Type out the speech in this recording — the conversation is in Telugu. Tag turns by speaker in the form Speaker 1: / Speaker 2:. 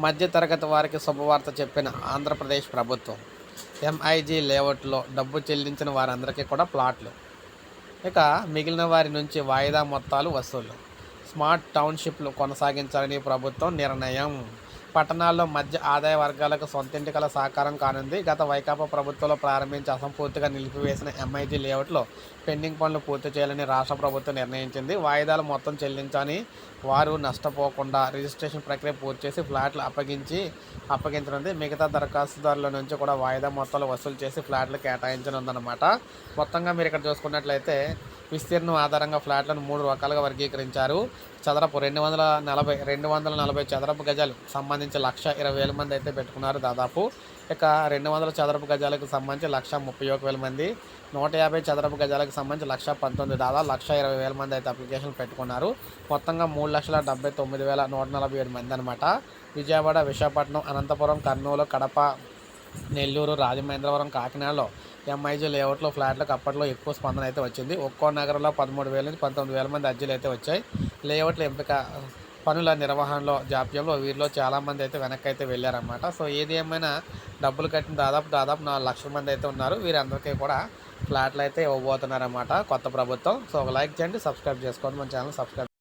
Speaker 1: మధ్యతరగతి వారికి శుభవార్త చెప్పిన ఆంధ్రప్రదేశ్ ప్రభుత్వం. ఎంఐజీ లేఅవుట్లో డబ్బు చెల్లించిన వారందరికీ కూడా ప్లాట్లు. ఇక మిగిలిన వారి నుంచి వాయిదా మొత్తాలు వసూలు స్మార్ట్ టౌన్షిప్లు కొనసాగించాలని ప్రభుత్వం నిర్ణయం. పట్టణాల్లో మధ్య ఆదాయ వర్గాలకు సొంతింటి కల సాకారం కానుంది. గత వైకాపా ప్రభుత్వంలో ప్రారంభించి అసంపూర్తిగా నిలిపివేసిన ఎంఐజీ లేఅవుట్లో పెండింగ్ పనులు పూర్తి చేయాలని రాష్ట్ర ప్రభుత్వం నిర్ణయించింది. వాయిదాలు మొత్తం చెల్లించని వారు నష్టపోకుండా రిజిస్ట్రేషన్ ప్రక్రియ పూర్తి చేసి ఫ్లాట్లు అప్పగించి అప్పగించనుంది. మిగతా దరఖాస్తుదారుల నుంచి కూడా వాయిదా మొత్తాలు వసూలు చేసి ఫ్లాట్లు కేటాయించనుందన్నమాట. మొత్తంగా మీరు ఇక్కడ చూసుకున్నట్లయితే విస్తీర్ణం ఆధారంగా ఫ్లాట్లను మూడు రకాలుగా వర్గీకరించారు. చదరపు రెండు వందల నలభై రెండు వందల నలభై చదరపు గజాలు సంబంధించి లక్ష ఇరవై వేల మంది అయితే పెట్టుకున్నారు దాదాపు. ఇక రెండు వందల చదరపు గజాలకు సంబంధించి లక్ష ముప్పై ఒక వేల మంది నూట యాభై చదరపు గజాలకు సంబంధించి లక్ష పంతొమ్మిది దాదాపు లక్ష ఇరవై వేల మంది అయితే అప్లికేషన్లు పెట్టుకున్నారు. మొత్తంగా మూడు లక్షల డెబ్బై తొమ్మిది వేల నూట నలభై ఏడు మంది అనమాట విజయవాడ విశాఖపట్నం అనంతపురం కర్నూలు కడప నెల్లూరు రాజమహేంద్రవరం కాకినాడలో ఎంఐజీ లేఅవుట్లో ఫ్లాట్లకు అప్పట్లో ఎక్కువ స్పందన అయితే వచ్చింది. ఒక్కో నగరంలో పదమూడు వేల నుంచి పంతొమ్మిది వేల మంది అర్జీలు అయితే వచ్చాయి. లేఅవుట్ల ఎంపిక పనుల నిర్వహణలో జాప్యంలో వీరిలో చాలామంది అయితే వెనక్కి అయితే వెళ్ళారన్నమాట. సో ఏది ఏమైనా డబ్బులు కట్టిన దాదాపు దాదాపు నాలుగు లక్షల మంది అయితే ఉన్నారు. వీరందరికీ కూడా ఫ్లాట్లు అయితే ఇవ్వబోతున్నారన్నమాట కొత్త ప్రభుత్వం. సో ఒక లైక్ చేయండి సబ్స్క్రైబ్ చేసుకోండి. మన ఛానల్ సబ్స్క్రైబ్